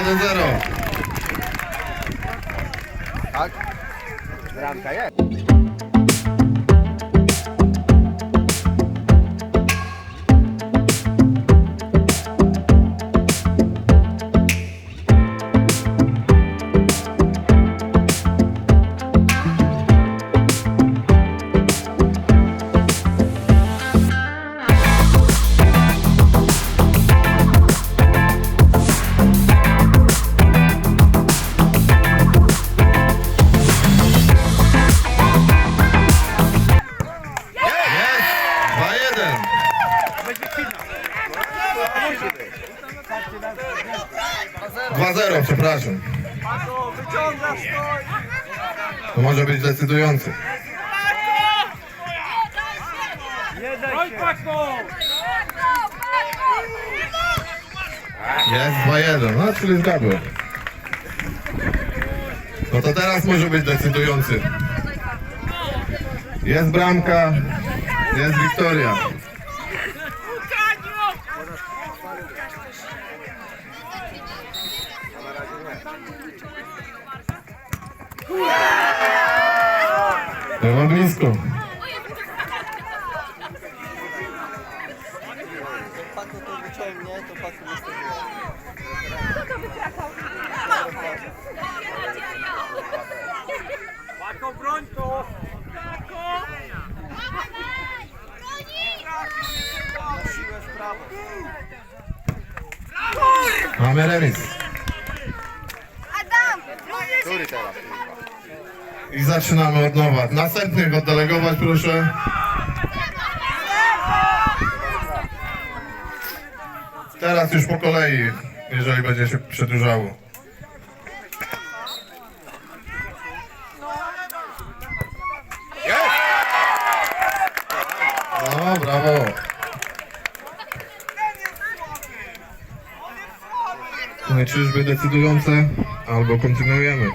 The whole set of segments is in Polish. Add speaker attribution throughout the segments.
Speaker 1: 1-0.
Speaker 2: Tak? Bramka jest.
Speaker 1: Jest! 2-1. 2-0, przepraszam. To może być decydujący. Jest 2-1, no czyli zgadłem. No to teraz może być decydujący. Jest bramka, jest Wiktoria. Było blisko.
Speaker 3: Paku to wyciągnie, to Paku wystawi.
Speaker 4: Paką broń to!
Speaker 1: Mamy remis.
Speaker 2: Który teraz?
Speaker 1: I zaczynamy od nowa. Następnych oddelegować proszę. Teraz już po kolei, jeżeli będzie się przedłużało. No, brawo. No i czyżby decydujące, albo kontynuujemy.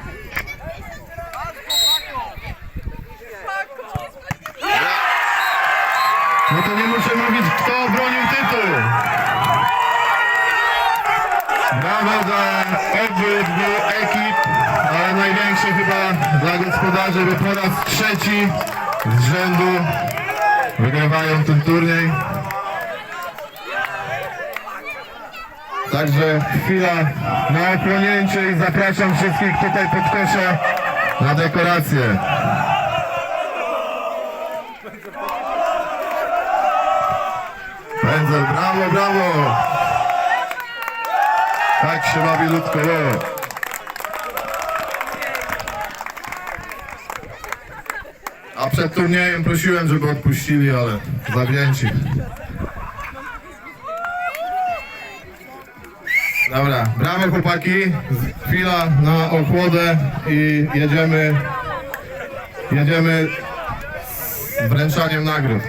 Speaker 1: No to nie muszę mówić, kto obronił tytuł. Brawo dla obydwu ekip, ale największe chyba dla gospodarzy, bo po raz trzeci z rzędu wygrywają ten turniej. Także chwila na oklonięcie i zapraszam wszystkich tutaj pod kosze na dekorację. Pędzel, brawo, brawo! Tak się bawi ludko. o. A przed turniejem prosiłem, żeby odpuścili, ale zawzięci. Dobra, brawo chłopaki. Chwila na ochłodę i jedziemy. Jedziemy z wręczaniem nagród.